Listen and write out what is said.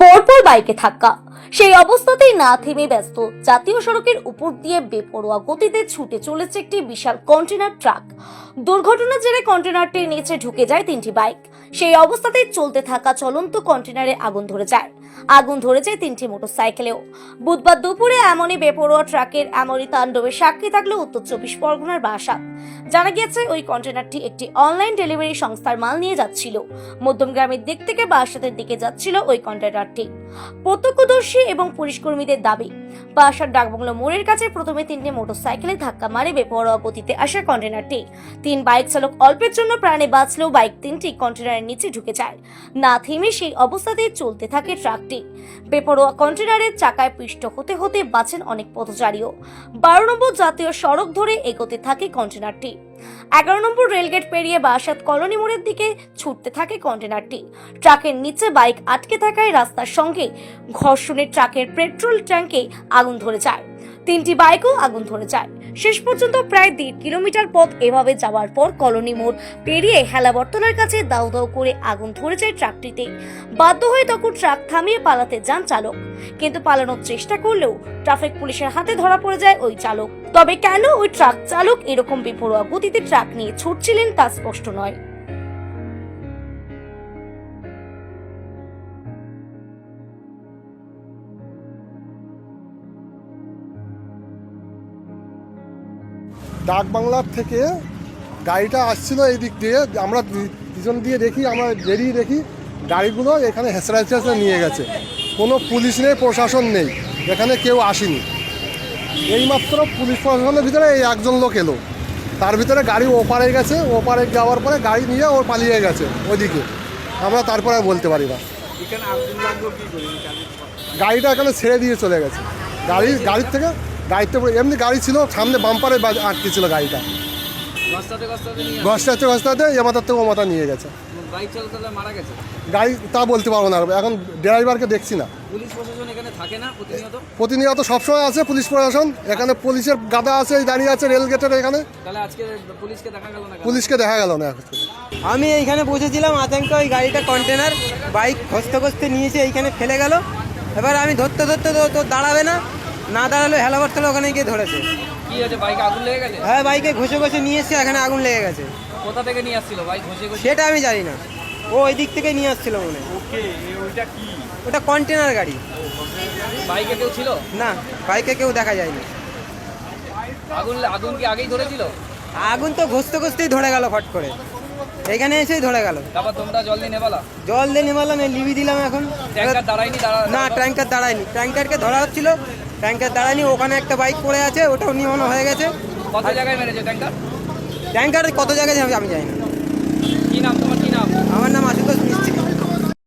পরপর বাইকে থাকা সেই অবস্থাতেই না থেমে ব্যস্ত জাতীয় সড়কের উপর দিয়ে বেপরোয়া গতিতে ছুটে চলেছে একটি বিশাল কন্টেনার ট্রাক। দুর্ঘটনার জেরে কন্টেনারটির নিচে ঢুকে যায় তিনটি বাইক। সেই অবস্থাতেই চলতে থাকা চলন্ত কন্টেনারে আগুন ধরে যায়। আগুন ধরে যায় তিনটি মোটরসাইকেলেও। বুধবার দুপুরে এমনই বেপরোয়া ট্রাকের এমনই তাণ্ডবে সাক্ষী থাকল উত্তর চব্বিশ পরগনার বাসা। জানা গিয়েছে, ওই কন্টেনারটি একটি অনলাইন ডেলিভারি সংস্থার মাল নিয়ে যাচ্ছিল। মধ্যমগ্রামের দিক থেকে বাসাতের দিকে যাচ্ছিল ওই কন্টেনারটি প্রত্যক্ষদর্শী এবং পুলিশ কর্মীদের দাবি বাসার ডাকবাংলো মোড়ের কাছে প্রথমে তিনটে মোটরসাইকেলে ধাক্কা মারে বেপরোয়া গতিতে আসা কন্টেনারটি তিন বাইক চালক অল্পের জন্য প্রাণে বাঁচলেও বাইক তিনটি কন্টেনারের নিচে ঢুকে যায়। না থেমে সেই অবস্থাতেই চলতে থাকে ট্রাকটি। বেপরোয়া কন্টেনারের চাকায় পিষ্ট হতে হতে বাঁচেন অনেক পথচারীও। বারো নম্বর জাতীয় সড়ক ধরে এগোতে থাকে কন্টেনারটি এগারো নম্বর রেলগেট পেরিয়ে বাসাত কলোনি মোড়ের দিকে ছুটতে থাকে কন্টেনারটি। ট্রাকের নিচে বাইক আটকে থাকায় রাস্তার সঙ্গে ঘর্ষণে ট্রাকের পেট্রোল ট্যাঙ্কে আগুন ধরে যায়। তিনটি বাইকও আগুন ধরে যায়। শেষ পর্যন্ত প্রায় দেড় কিলোমিটার পথ এভাবে যাওয়ার পর কলোনি মোড় পেরিয়ে হেলাবর্তলার কাছে দাউ দাউ করে আগুন ধরে যায় ট্রাকটিতে। বাধ্য হয়ে তখন ট্রাক থামিয়ে পালাতে যান চালক। কিন্তু পালানোর চেষ্টা করলেও ট্রাফিক পুলিশের হাতে ধরা পড়ে যায় ওই চালক। তবে কেন ওই ট্রাক চালক এরকম বেপরোয়া গতিতে ট্রাক নিয়ে ছুটছিলেন তা স্পষ্ট নয়। ডাক বাংলার থেকে গাড়িটা আসছিল এই দিক দিয়ে। আমরা পিছন দিয়ে দেখি আমরা বেরিয়ে দেখি গাড়িগুলো এখানে হেসরা হেসরা নিয়ে গেছে। কোনো পুলিশ নেই প্রশাসন নেই। এখানে কেউ আসেনি। এইমাত্র পুলিশ প্রশাসনের ভিতরে এই একজন লোক এলো। তার ভিতরে গাড়ি ওপারে গেছে। ওপারে যাওয়ার পরে গাড়ি নিয়ে ও পালিয়ে গেছে ওইদিকে আমরা তারপরে বলতে পারি না। গাড়িটা এখানে ছেড়ে দিয়ে চলে গেছে। গাড়ি গাড়ির থেকে করে- এমনি গাড়ি ছিল সামনে বাম্পারে আটকে ছিল গাড়িটা। গস্তাতে গস্তাতে নিয়ে গসটাতে গসটাতে এ মাথার থেকে ও মাথা নিয়ে গেছে। বাইক চালাতে চালাতে মারা গেছে? গাড়ি তা বলতে পারব না এখন ড্রাইভারকে দেখছি না। পুলিশ প্রশাসন এখানে থাকে না প্রতিনিয়ত? প্রতিনিয়ত সবসময় আছে পুলিশ প্রশাসন। এখানে পুলিশের গাদা আছে দাঁড়িয়ে আছে রেল গেটের এখানে। পুলিশকে দেখা গেল না কেন? পুলিশকে দেখা গেল না। এখন আমি এইখানে বসেছিলাম আতঙ্ক ওই গাড়িটা কন্টেনার বাইক খসতে খসতে নিয়েছে এইখানে ফেলে গেল। এবার আমি ধরতে ধরতে তো তো দাঁড়াবে না। না দাঁড়ালে হেলাবর্তলে ওখানে গিয়ে ধরেছে। কি হয়েছে? বাইক আগুন লেগে গেছে? হ্যাঁ বাইকে ঘষে ঘষে নিয়ে এসছে এখানে আগুন লেগে গেছে। কোথা থেকে নিয়ে আসছিল? বাইক ঘষে ঘষে? সেটা আমি জানি না। ও ওই দিক থেকে নিয়ে আসছিল মনে ওকে ওইটা কি? ওটা কন্টেনার গাড়ি। বাইকে কেউ ছিল? না বাইকে কেউ দেখা যায়নি। আগুন আগুন কি আগেই ধরেছিল? আগুন তো ঘষতে ঘষতেই ধরে গেল ফট করে। এখানে এসে ধরে গেল। তারপর তোমরা জল দিয়ে নেবালা? জল দিয়ে নেবালাম লিবি দিলাম এখন। ট্যাঙ্কার দাঁড়ায়নি না ট্যাঙ্কার দাঁড়ায়নি। ট্যাঙ্কারকে ধরা হচ্ছিল। ট্যাঙ্কার দাঁড়ায়নি ওখানে একটা বাইক পড়ে আছে ওটাও নিমানো হয়ে গেছে। কত জায়গায় মেরেছে ট্যাঙ্কার ট্যাঙ্কার কত জায়গায় আমি জানি না।